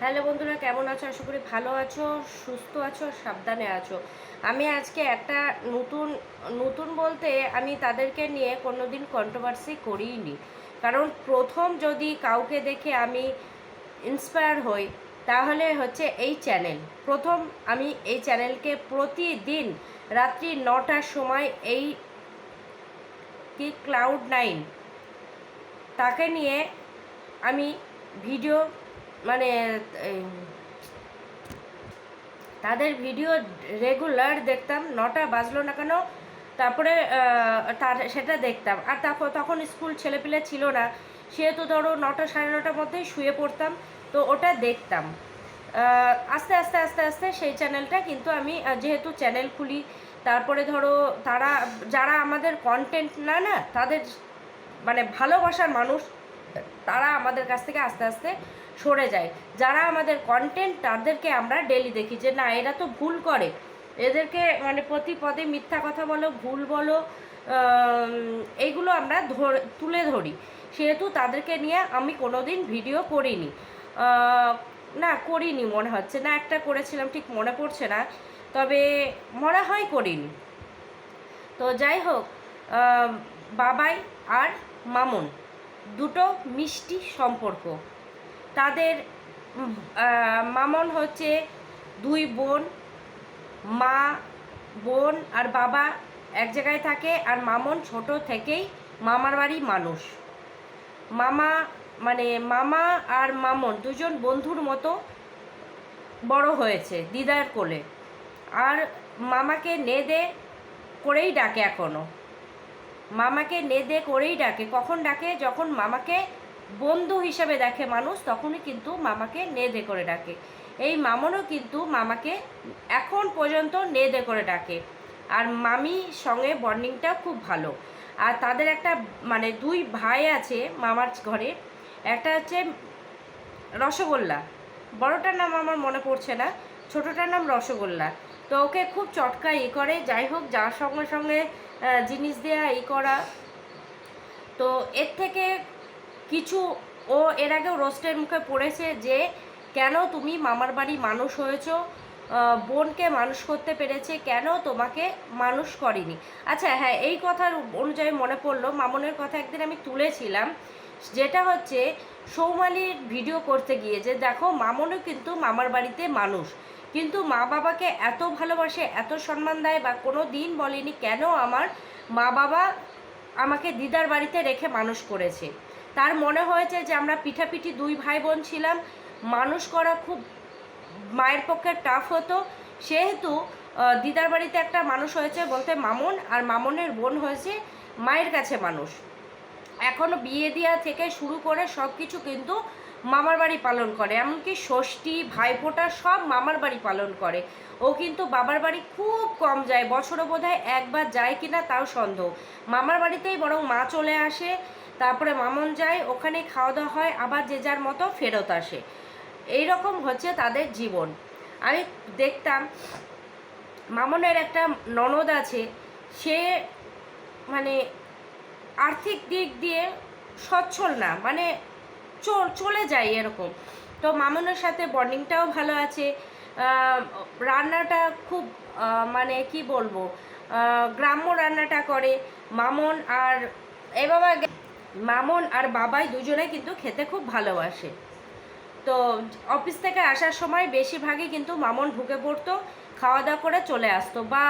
Hello বন্ধুরা, কেমন আছো? আশা করি ভালো আছো, সুস্থ আছো সাবধানে আছো। আমি আজকে একটা নতুন নতুন বলতে আমি তাদেরকে নিয়ে কোনো দিন কন্ট্রোভার্সি করিনি কারণ প্রথম যদি কাউকে দেখে আমি ইন্সপায়ার হই, তাহলে হচ্ছে এই চ্যানেল প্রথম আমি এই চ্যানেলকে প্রতিদিন রাত্রি নটার সময় এই কি ক্লাউড নাইন তাকে নিয়ে আমি ভিডিও মানে তাদের ভিডিও রেগুলার দেখতাম, নটা বাজলো না কেন? তারপরে তার, সেটা দেখতাম। আর তারপর তখন স্কুল ছেলেপিলে ছিল না। সেহেতু ধরো নটা সাড়ে নটার মধ্যেই শুয়ে পড়তাম, তো ওটা দেখতাম। আস্তে আস্তে আস্তে আস্তে সেই চ্যানেলটা কিন্তু আমি যেহেতু চ্যানেল খুলি, তারপরে ধরো তারা, যারা আমাদের কন্টেন্ট না না, তাদের মানে ভালোবাসার মানুষ, তারা আমাদের কাছ থেকে আস্তে আস্তে সরে যায়। যারা আমাদের কন্টেন্ট তাদেরকে আমরা ডেলি দেখি যে না, এরা তো ভুল করে। এদেরকে মানে প্রতি পদে মিথ্যা কথা বলো, ভুল বলো এইগুলো আমরা তুলে ধরি। সেহেতু তাদেরকে নিয়ে আমি কোনো দিন ভিডিও করিনি না, করিনি মনে হচ্ছে। না, একটা করেছিলাম, ঠিক মনে পড়ছে না। তবে মনে হয় করিনি। তো যাই হোক বাবাই আর মামুন, দুটো মিষ্টি সম্পর্ক। তাদের মামন হচ্ছে দুই বোন, মা, বোন আর বাবা এক জায়গায় থাকে আর মামন ছোট থেকেই মামার বাড়ি মানুষ। মামা মানে মামা আর মামন দুজন বন্ধুর মতো বড় হয়েছে দিদার কোলে। আর মামাকে নেদে করেই ডাকে এখনও মামাকে নেদে করেই ডাকে। কখন ডাকে? যখন মামাকে বন্ধু হিসেবে দেখে মানুষ, তখনই কিন্তু মামাকে নেদে করে ডাকে। এই মামনও কিন্তু মামাকে এখন পর্যন্ত নেদে করে ডাকে। আর মামি সঙ্গে বন্ডিংটা খুব ভালো। আর তাদের একটা মানে দুই ভাই আছে মামার ঘরে। একটা হচ্ছে রসগোল্লা। বড়টার নাম আমার মনে পড়ছে না, ছোটোটার নাম রসগোল্লা। তো ওকে খুব চটকা ই করে। যাই হোক, যার সঙ্গে সঙ্গে জিনিস দেয়া ই করা। তো এর থেকে কিছু ও এর আগেও রোস্টের মুখে পড়েছে যে, কেন তুমি মামার বাড়ি মানুষ হয়েছো? বোনকে মানুষ করতে পেরেছে, কেন তোমাকে মানুষ করেনি? আচ্ছা হ্যাঁ এই কথার অনুযায়ী মনে পড়ল, মামনের কথা একদিন আমি তুলেছিলাম, যেটা হচ্ছে সৌমালির ভিডিও করতে গিয়ে যে, দেখো, মামনও কিন্তু মামার বাড়িতে মানুষ, কিন্তু মা বাবাকে এত ভালোবাসে, এত সম্মান দেয় বা কোনো দিন বলেনি কেন আমার মা বাবা আমাকে দিদার বাড়িতে রেখে মানুষ করেছে। তার মনে হয়েছে যে আমরা পিঠাপিঠি দুই ভাই বোন ছিলাম, মানুষ করা খুব মায়ের পক্ষে টাফ হতো। সেহেতু দিদার বাড়িতে একটা মানুষ হয়েছে বলতে মামন, আর মামনের বোন হয়েছে মায়ের কাছে মানুষ। এখনও বিয়ে দেওয়া থেকে শুরু করে সব কিছু কিন্তু মামার বাড়ি পালন করে। এমনকি ষষ্ঠী, ভাইফোঁটা সব মামার বাড়ি পালন করে। ও কিন্তু বাবার বাড়ি খুব কম যায়, বছরও বোধহয় একবার যায় কিনা তাও সন্দেহ। মামার বাড়িতেই বরং মা চলে আসে তারপরে মামন যায় ওখানে খাওয়া দাওয়া হয়, আবার যে যার মতো ফেরত আসে। এই রকম হচ্ছে তাদের জীবন। আমি দেখতাম, মামনের একটা ননদ আছে, সে মানে আর্থিক দিক দিয়ে সচ্ছল না মানে চল যায় এরকম। তো মামুনের সাথে বন্ডিংটাও ভালো আছে রান্নাটা খুব মানে কি বলব গ্রাম্য রান্নাটা করে। মামন আর এ বাবা মামন আর বাবাই দুজনে কিন্তু খেতে খুব ভালোবাসে। তো অফিস থেকে আসার সময় বেশিরভাগই কিন্তু মামন ঢুকে পড়তো খাওয়া দাওয়া করে চলে আসতো বা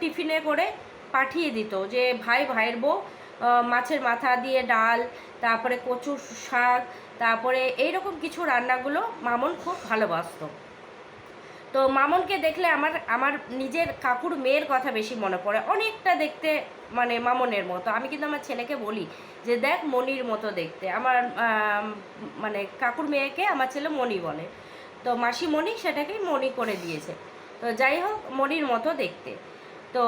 টিফিনে করে পাঠিয়ে দিত যে, ভাই, ভাইয়ের বউ মাছের মাথা দিয়ে ডাল, তারপরে কচুর শাক, তারপরে এইরকম কিছু রান্নাগুলো মামন খুব ভালোবাসতো। তো মামনকে দেখলে আমার আমার নিজের কাকুর মেয়ের কথা বেশি মনে পড়ে। অনেকটা দেখতে মানে মামনের মতো। আমি কিন্তু আমার ছেলেকে বলি যে দেখ মনির মতো দেখতে। আমার মানে কাকুর মেয়েকে আমার ছেলে মনি বলে। তো মাসি মনি সেটাকেই মনি করে দিয়েছে। তো যাই হোক, মনির মতো দেখতে। তো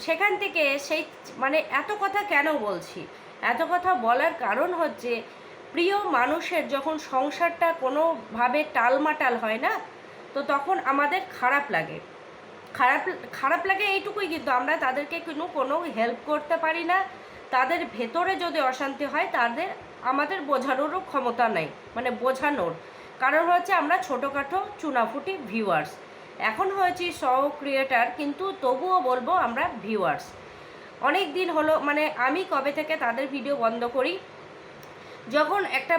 সেখান থেকে সেই মানে এত কথা কেন বলছি? এত কথা বলার কারণ হচ্ছে, প্রিয় মানুষের যখন সংসারটা কোনোভাবে টালমাটাল হয় না তো তখন আমাদের খারাপ লাগে। খারাপ খারাপ লাগে এইটুকুই কিন্তু আমরা তাদেরকে কোনো কোনো হেল্প করতে পারি না। তাদের ভেতরে যদি অশান্তি হয়, তাদের, আমাদের বোঝানোরও ক্ষমতা নেই মানে বোঝানোর। কারণ হচ্ছে আমরা ছোটোখাটো চুনাফুটি ভিউয়ার্স এখন হয়েছি স ক্রিয়েটার কিন্তু তবুও বলব আমরা ভিউয়ার্স অনেক দিন হলো মানে আমি কবে থেকে তাদের ভিডিও বন্ধ করি? যখন একটা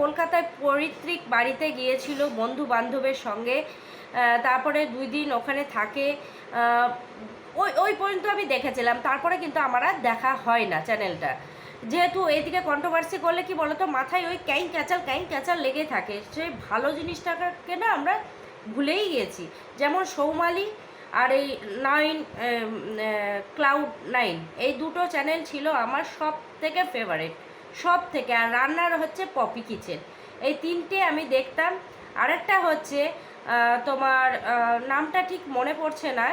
কলকাতায় পৈতৃক বাড়িতে গিয়েছিল বন্ধু বান্ধবের সঙ্গে তারপরে দুই দিন ওখানে থাকে ওই ওই পর্যন্ত আমি দেখেছিলাম। তারপরে কিন্তু আমার আর দেখা হয় না চ্যানেলটা। যেহেতু এইদিকে কন্ট্রোভার্সি করলে কি বলতো, মাথায় ওই ক্যাং ক্যাচাল ক্যাং ক্যাচাল লেগে থাকে। সেই ভালো জিনিসটাকে না আমরা ভুলেই গেছি যেমন সৌমালি আর এই নাইন ক্লাউড নাইন, এই দুটো চ্যানেল ছিল আমার সব থেকে ফেভারিট সব থেকে আর রান্নার হচ্ছে পপি কিচেন। এই তিনটে আমি দেখতাম। আরেকটা হচ্ছে তোমার নামটা ঠিক মনে পড়ছে না।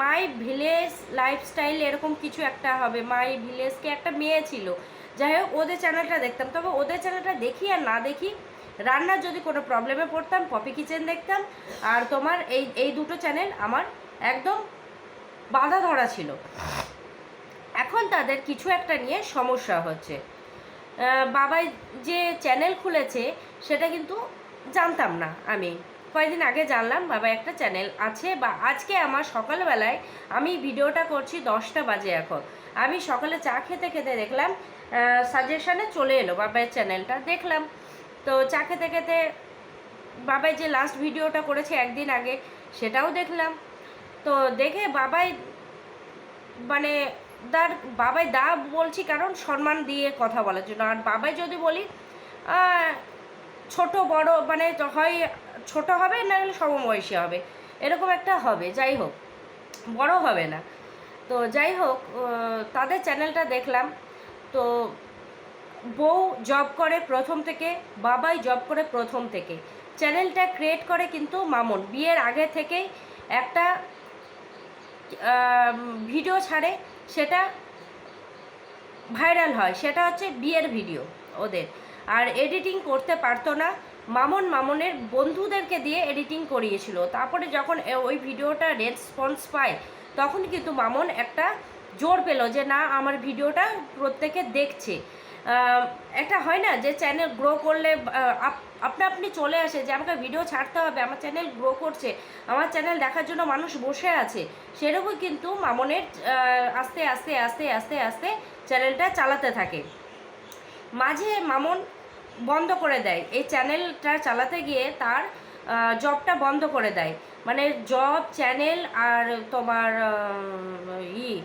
মাই ভিলেজ লাইফস্টাইল এরকম কিছু একটা হবে। মাই ভিলেজকে একটা মেয়ে ছিল। যাই হোক, ওদের চ্যানেলটা দেখতাম। তবে ওদের চ্যানেলটা দেখি আর না দেখি, রান্নার যদি কোনো প্রবলেমে পড়তাম, পপি কিচেন দেখতাম। আর তোমার এই এই দুটো চ্যানেল আমার একদম বাধা ধরা ছিল। এখন তাদের কিছু একটা নিয়ে সমস্যা হচ্ছে। বাবাই যে চ্যানেল খুলেছে, সেটা কিন্তু জানতাম না আমি। কয়েকদিন আগে জানলাম বাবা একটা চ্যানেল আছে বা আজকে আমার সকালবেলায় আমি ভিডিওটা করছি দশটা বাজে এখন। আমি সকালে চা খেতে খেতে দেখলাম সাজেশনে চলে এলো বাবাইয়ের চ্যানেলটা দেখলাম। তো চা খেতে খেতে বাবাই যে লাস্ট ভিডিওটা করেছে একদিন আগে, সেটাও দেখলাম। তো দেখে বাবাই মানে তার বাবাই দা বলছি কারণ সম্মান দিয়ে কথা বলার জন্য। আর বাবাই যদি বলি ছোট বড় মানে হয় ছোট হবে না হলে সমবয়সী হবে। এরকম একটা হবে, যাই হোক, বড় হবে না। তো যাই হোক তাদের চ্যানেলটা দেখলাম। তো বউ জব করে প্রথম থেকে, বাবাই জব করে প্রথম থেকে। চ্যানেলটা ক্রিয়েট করে কিন্তু মামুন। বিয়ের আগে থেকেই একটা ভিডিও ছাড়ে। সেটা ভাইরাল হয়, সেটা হচ্ছে বিয়ের ভিডিও ওদের। আর এডিটিং করতে পারতো না, মামন মামনের বন্ধুদেরকে দিয়ে এডিটিং করিয়েছিল। তারপরে যখন ওই ভিডিওটা রেসপন্স পায়, তখন কিন্তু মামন একটা জোর পেল যে, না, আমার ভিডিওটা প্রত্যেকে দেখছে। একটা হয় না যে চ্যানেল গ্রো করলে আপ- আপনা আপনি চলে আসে যে আমাকে ভিডিও ছাড়তে হবে, আমার চ্যানেল গ্রো করছে, আমার চ্যানেল দেখার জন্য মানুষ বসে আছে, সেরকমই কিন্তু মামনের আস্তে আস্তে আস্তে আস্তে আস্তে চ্যানেলটা চালাতে থাকে। মাঝে মামুন বন্ধ করে দেয়, এই চ্যানেলটা চালাতে গিয়ে তার জবটা বন্ধ করে দেয়। মানে জব চ্যানেল আর তোমার ই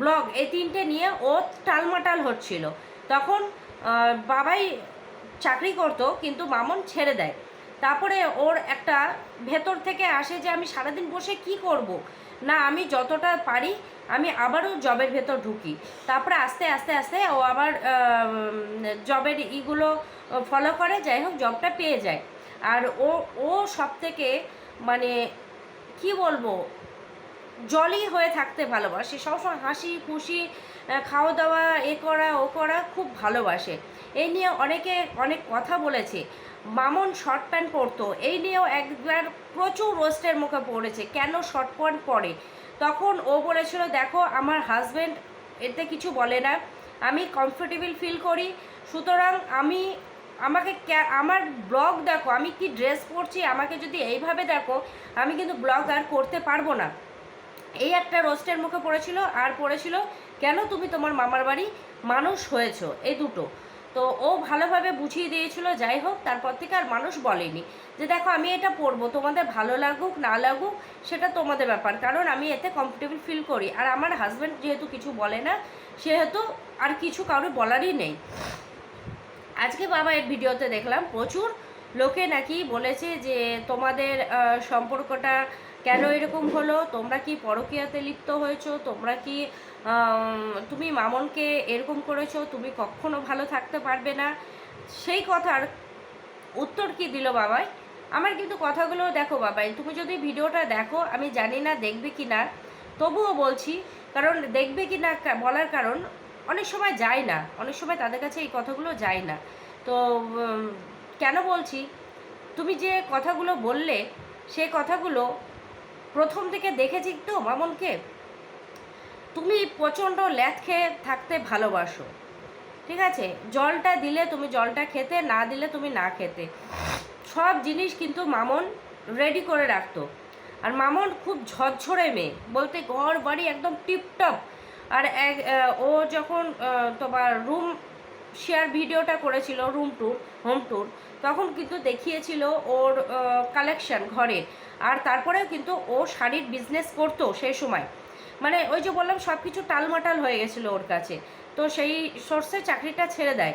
ব্লগ এই তিনটে নিয়ে ও টালমাটাল হচ্ছিল। তখন বাবাই চাকরি করতো, কিন্তু মামুন ছেড়ে দেয়। তারপরে ওর একটা ভেতর থেকে আসে যে, আমি সারাদিন বসে কি করব। না, আমি যতটা পারি, আমি আবারও জবের ভেতর ঢুকি। তারপরে আস্তে আস্তে আস্তে ও আবার জবের ইগুলো ফলো করে, যাই হোক, জবটা পেয়ে যায়। আর ও ও সব থেকে মানে কি বলব জলই হয়ে থাকতে ভালোবাসে। সবসময় হাসি খুশি খাওয়া দাওয়া এ করা, ও করা খুব ভালোবাসে। এই নিয়ে অনেকে অনেক কথা বলেছে। মামন শর্ট প্যান্ট পরতো। এই নিয়েও একবার প্রচুর রোস্টের মুখে পড়েছে। কেন শর্ট প্যান্ট পরে? তখন ও বলেছিল, দেখো, আমার হাজব্যান্ড এতে কিছু বলে না। আমি কমফোর্টেবল ফিল করি। সুতরাং আমি, আমাকে আমার ব্লগ দেখো। আমি কি ড্রেস পরছি? আমাকে যদি এইভাবে দেখো, আমি কিন্তু ব্লগ আর করতে পারব না। এই একটা রোস্টের মুখে পড়েছিল আর পড়েছিল, কেন তুমি তোমার মামার বাড়ি মানুষ হয়েছো? এই দুটো। তো ও ভালোভাবে বুঝিয়ে দিয়েছিল, যাই হোক, তারপর থেকে আর মানুষ বলেনি যে, দেখো, আমি এটা পরবো তোমাদের ভালো লাগুক, না লাগুক, সেটা তোমাদের ব্যাপার। কারণ আমি এতে কমফর্টেবল ফিল করি। আর আমার হাজব্যান্ড যেহেতু কিছু বলে না, সেহেতু আর কিছু কারও বলারই নেই। আজকে বাবা এর ভিডিওতে দেখলাম প্রচুর লোকে নাকি বলেছে যে, তোমাদের সম্পর্কটা কেন এরকম হলো? তোমরা কি পরকীয়াতে লিপ্ত হয়েছো? তোমরা কি তুমি মামনকে এরকম করেছ? তুমি কখনো ভালো থাকতে পারবে না? সেই কথার উত্তর কি দিল বাবাই? আমার কিন্তু কথাগুলো দেখো বাবাই, তুমি যদি ভিডিওটা দেখো, আমি জানি না দেখবে কি না। তবুও বলছি, কারণ দেখবে কি না বলার কারণ অনেক সময় যায় না। অনেক সময় তাদের কাছে এই কথাগুলো যায় না। তো কেন বলছি? তুমি যে কথাগুলো বললে সেই কথাগুলো প্রথম থেকে দেখেছি তো মামনকে। তুমি প্রচণ্ড ল্যাথ খেয়ে থাকতে ভালোবাসো, ঠিক আছে? জলটা দিলে তুমি জলটা খেতে, না দিলে তুমি না খেতে। সব জিনিস কিন্তু মামন রেডি করে রাখতো। আর মামন খুব ঝরঝরে মেয়ে, বলতে ঘর বাড়ি একদম টিপটপ। আর এক ও যখন তোমার রুম শেয়ার ভিডিওটা করেছিল রুম ট্যুর হোম ট্যুর তখন কিন্তু দেখিয়েছিল ওর কালেকশন ঘরের আর তারপরেও কিন্তু ও শাড়ির বিজনেস করতো সেই সময়। মানে ওই যে বললাম সব কিছু টালমাটাল হয়ে গেছিল ওর কাছে। তো সেই সোর্সে চাকরিটা ছেড়ে দেয়।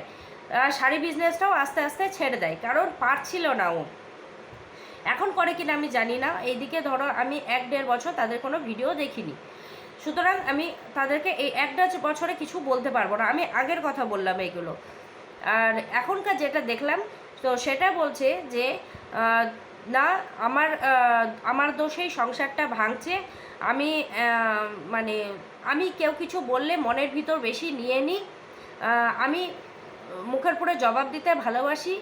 আর শাড়ি বিজনেসটাও আস্তে আস্তে ছেড়ে দেয়, কারণ পারছিল না ও। এখন করে কিনা আমি জানি না। এইদিকে ধরো, আমি এক দেড় বছর তাদের কোনো ভিডিও দেখিনি। সুতরাং আমি তাদেরকে এই এক দেড় বছরে কিছু বলতে পারব না। আমি আগের কথা বললাম এইগুলো আর এখনকার যেটা দেখলাম, তো সেটা বলছে যে না, আমার আমার দোষেই সংসারটা ভাঙছে। আমি মানে আমি কেউ কিছু বললে মনের ভিতর বেশি নিয়ে নিই আমি মুখের পরে জবাব দিতে ভালোবাসি।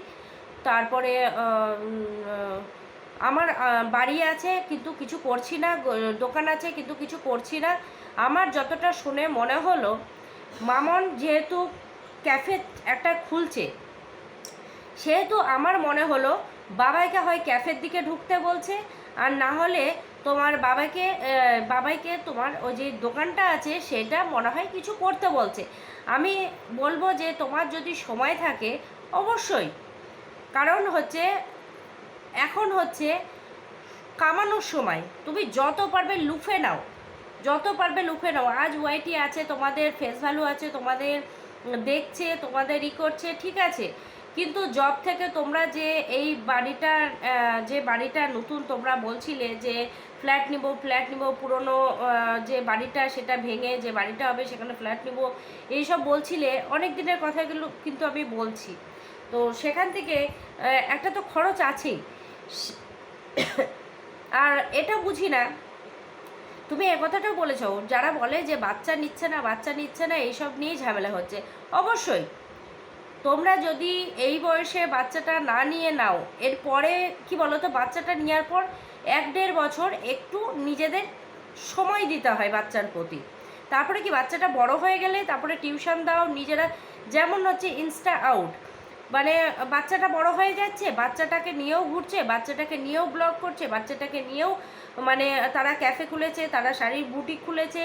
তারপরে আমার বাড়ি আছে কিন্তু কিছু করছি না দোকান আছে কিন্তু কিছু করছি না। আমার যতটা শুনে মনে হলো, মামন যেহেতু ক্যাফে একটা খুলছে, সেহেতু আমার মনে হলো, বাবাইকে হয় ক্যাফের দিকে ঢুকতে বলছে, আর না হলে তোমার বাবাকে বাবাইকে তোমার ওই যে দোকানটা আছে, সেটা মনে হয় কিছু করতে বলছে। আমি বলব যে তোমার যদি সময় থাকে, অবশ্যই। কারণ হচ্ছে এখন হচ্ছে কামানোর সময়। তুমি যত পারবে লুফে নাও। যত পারবে লুফে নাও। আজ ওয়াইটি আছে, তোমাদের ফেস ভ্যালু আছে, তোমাদের দেখছে, তোমাদের ই করছে, ঠিক আছে। কিন্তু জব থেকে তোমরা যে এই বাড়িটা যে বাড়িটা নতুন তোমরা বলছিলে যে ফ্ল্যাট নিব ফ্ল্যাট নিব, পুরনো যে বাড়িটা সেটা ভেঙে যে বাড়িটা হবে সেখানে ফ্ল্যাট নিব, এইসব বলছিলে। অনেক দিনের কথাগুলো কিন্তু আমি বলছি। তো সেখান থেকে একটা তো খরচ আছেই। আর এটা বুঝি না। তুমি এ কথাটাও বলেছ, যারা বলে যে বাচ্চা নিচ্ছে না, বাচ্চা নিচ্ছে না, এইসব নিয়েই ঝামেলা হচ্ছে। অবশ্যই, তোমরা যদি এই বয়সে বাচ্চাটা না নিয়ে নাও, এরপরে কি বলো তো বাচ্চাটা নেওয়ার পর এক দেড় বছর একটু নিজেদের সময় দিতে হয় বাচ্চার প্রতি। তারপরে কি বাচ্চাটা বড় হয়ে গেলে তারপরে টিউশন দাও, নিজেরা যেমন হচ্ছে ইনস্টা আউট। মানে বাচ্চাটা বড় হয়ে যাচ্ছে, বাচ্চাটাকে নিয়েও ঘুরছে, বাচ্চাটাকে নিয়েও ব্লগ করছে, বাচ্চাটাকে নিয়েও মানে তারা ক্যাফে খুলেছে, তারা শাড়ির বুটিক খুলেছে,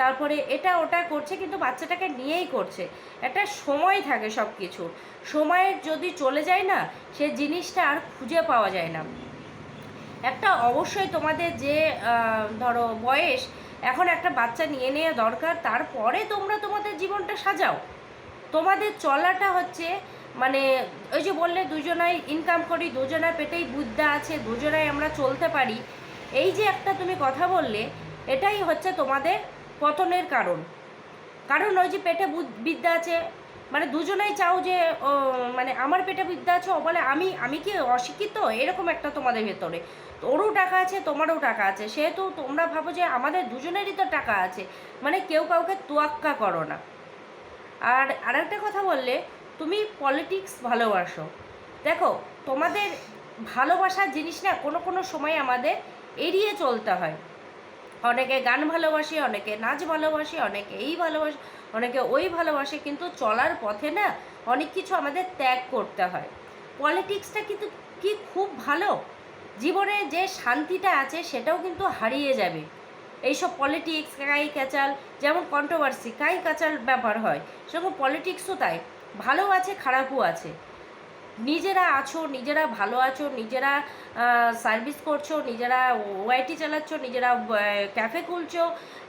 তারপরে এটা ওটা করছে, কিন্তু বাচ্চাটাকে নিয়েই করছে। একটা সময় থাকে সব কিছু সময়ের যদি চলে যায় না, সে জিনিসটা আর খুঁজে পাওয়া যায় না। একটা অবশ্যই তোমাদের যে ধরো, বয়স, এখন একটা বাচ্চা নিয়ে নেওয়া দরকার, তারপরে তোমরা তোমাদের জীবনটা সাজাও। তোমাদের চলাটা হচ্ছে মানে ওই যে বললে দুজনাই ইনকাম করি, দুজনার পেটেই বুদ্ধা আছে, দুজনাই আমরা চলতে পারি। এই যে একটা তুমি কথা বললে, এটাই হচ্ছে তোমাদের পতনের কারণ। কারণ ওই যে পেটে বিদ্যা আছে মানে দুজনেই চাও যে মানে আমার পেটে বিদ্যা আছে, ও বলে, আমি আমি কি অশিক্ষিত? এরকম একটা তোমাদের ভেতরে। ওরও টাকা আছে, তোমারও টাকা আছে। সেহেতু তোমরা ভাবো যে আমাদের দুজনেরই তো টাকা আছে মানে কেউ কাউকে তোয়াক্কা করো না। আর আরেকটা কথা বললে তুমি পলিটিক্স ভালোবাসো। দেখো, তোমাদের ভালোবাসার জিনিস না কোনো কোনো সময় আমাদের এড়িয়ে চলতে হয়। অনেকে গান ভালোবাসে, অনেকে নাচ ভালোবাসে, অনেকে এই ভালোবাসে, অনেকে ওই ভালোবাসে, কিন্তু চলার পথে না অনেক কিছু আমাদের ত্যাগ করতে হয়। পলিটিক্সটা কিন্তু কি খুব ভালো? জীবনে যে শান্তিটা আছে সেটাও কিন্তু হারিয়ে যাবে। এইসব পলিটিক্স কাই ক্যাচাল যেমন কন্ট্রোভার্সি কাই কাচাল ব্যাপার হয়, সেরকম পলিটিক্সও তাই। ভালো আছে, খারাপও আছে। নিজেরা আছো, নিজেরা ভালো আছো, নিজেরা সার্ভিস করছ, নিজেরা ওয়াইটি চালাচ্ছ, নিজেরা ক্যাফে খুলছো,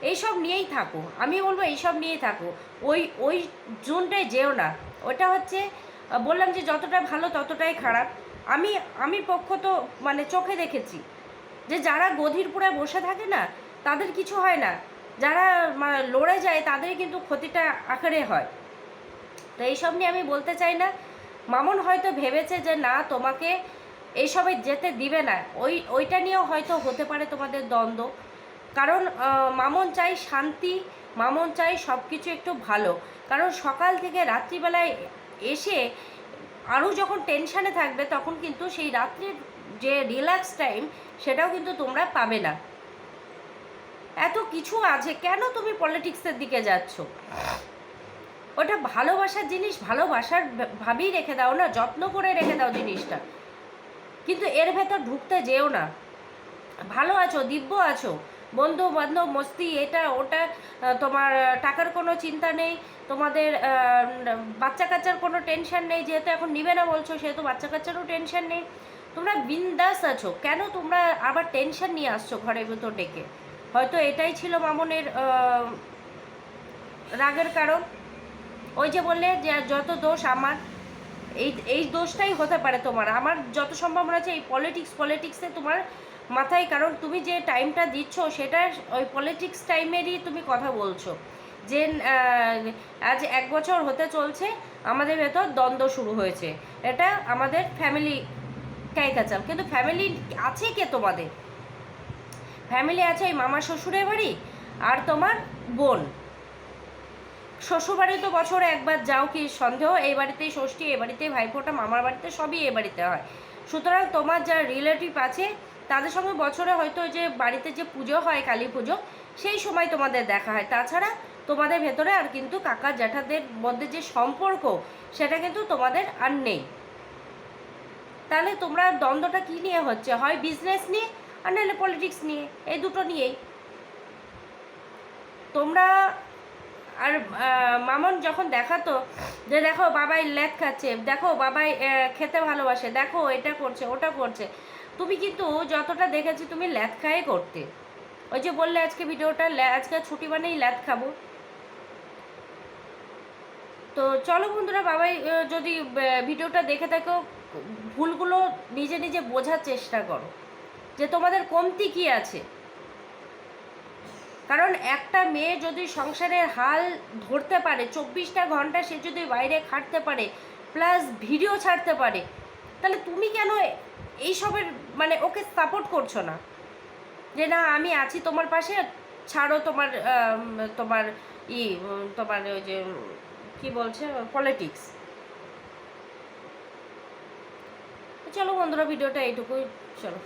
এইসব নিয়েই থাকো। আমি বলব এইসব নিয়েই থাকো। ওই ওই জোনটায় যেও না। ওটা হচ্ছে বললাম যে যতটা ভালো ততটাই খারাপ। আমি আমি পক্ষ তো মানে চোখে দেখেছি যে যারা গধীরপুরে বসে থাকে না, তাদের কিছু হয় না। যারা লড়ে যায়, তাদের কিন্তু ক্ষতিটা আকারে হয়। তো এইসব নিয়ে আমি বলতে চাই না। মামুন হয়তো ভেবেছে যে, না, তোমাকে এইসবে যেতে দিবে না। ওই, ওইটা নিয়েও হয়তো হতে পারে তোমাদের দ্বন্দ্ব। কারণ মামুন চাই শান্তি, মামুন চাই সব কিছু একটু ভালো। কারণ সকাল থেকে রাত্রিবেলায় এসে আরও যখন টেনশানে থাকবে, তখন কিন্তু সেই রাত্রির যে রিল্যাক্স টাইম, সেটাও কিন্তু তোমরা পাবে না। এত কিছু আছে, কেন তুমি পলিটিক্সের দিকে যাচ্ছ? ওটা ভালোবাসার জিনিস, ভালোবাসার ভাবেই রেখে দাও না, যত্ন করে রেখে দাও জিনিসটা। কিন্তু এর ভেতর ঢুকতে যেও না। ভালো আছো, দিব্য আছো বন্ধু বান্ধব মস্তি, এটা, ওটা তোমার টাকার কোনো চিন্তা নেই, তোমাদের বাচ্চা কাচ্চার কোনো টেনশন নেই, যেহেতু এখন নিবে না বলছো, সেহেতু বাচ্চা কাচ্চারও টেনশন নেই। তোমরা বিন্দাস আছো, কেন তোমরা আবার টেনশন নিয়ে আসছো ঘরের ভেতর ডেকে? হয়তো এটাই ছিল মামনের রাগের কারণ। ওই যে বললে যে যত দোষ আমার, এই এই দোষটাই হতে পারে তোমার। আমার যত সম্ভব মনে হচ্ছে এই পলিটিক্স পলিটিক্সে তোমার মাথায়, কারণ তুমি যে টাইমটা দিচ্ছ, সেটা ওই পলিটিক্স টাইমেরই তুমি কথা বলছো। যে আজ এক বছর হতে চলছে, আমাদের ভেতর দ্বন্দ্ব শুরু হয়েছে। এটা আমাদের ফ্যামিলি ক্যাইকাচাল কিন্তু ফ্যামিলি আছে কে তোমাদের? ফ্যামিলি আছে এই মামা শ্বশুরের বাড়ি আর তোমার বোন। শ্বশুরবাড়ি তো বছরে একবার যাও কি সন্দেহ? এই বাড়িতেই ষষ্ঠী, এ বাড়িতেই ভাইফোঁটা, মামার বাড়িতে সবই এ বাড়িতে হয়। সুতরাং তোমার যারা রিলেটিভ আছে, তাদের সঙ্গে বছরে হয়তো যে বাড়িতে যে পুজো হয়, কালী পুজো, সেই সময় তোমাদের দেখা হয়। তাছাড়া তোমাদের ভেতরে আর কিন্তু কাকা জ্যাঠাদের মধ্যে যে সম্পর্ক, সেটা কিন্তু তোমাদের আর নেই। তাহলে তোমরা দ্বন্দ্বটা কী নিয়ে হচ্ছে? হয় বিজনেস নিয়ে আর নাহলে পলিটিক্স নিয়ে? এই দুটো নিয়েই। তোমরা আর মামন যখন দেখাতো যে দেখো বাবাই ল্যাদ খাচ্ছে, দেখো বাবাই খেতে ভালোবাসে, দেখো এটা করছে, ওটা করছে, তুমি কিন্তু যতটা দেখেছি তুমি ল্যাদ খায়ে করতে। ওই যে বললে আজকে ভিডিওটা আজকে ছুটি মানেই ল্যাদ খাব। তো চলো বন্ধুরা, বাবাই যদি ভিডিওটা দেখে থাকো, ভুলগুলো নিজে নিজে বোঝার চেষ্টা করো যে তোমাদের কমতি কি আছে। কারণ একটা মেয়ে যদি সংসারের হাল ধরতে পারে, চব্বিশটা ঘণ্টা সে যদি বাইরে খাটতে পারে প্লাস ভিডিও ছাড়তে পারে, তাহলে তুমি কেন এইসবের মানে ওকে সাপোর্ট করছ না? যে না, আমি আছি তোমার পাশে, ছাড়ো তোমার তোমার ই, তোমার ওই যে, কি বলছে পলিটিক্স চলো বন্ধুরা, ভিডিওটা এইটুকুই, চলো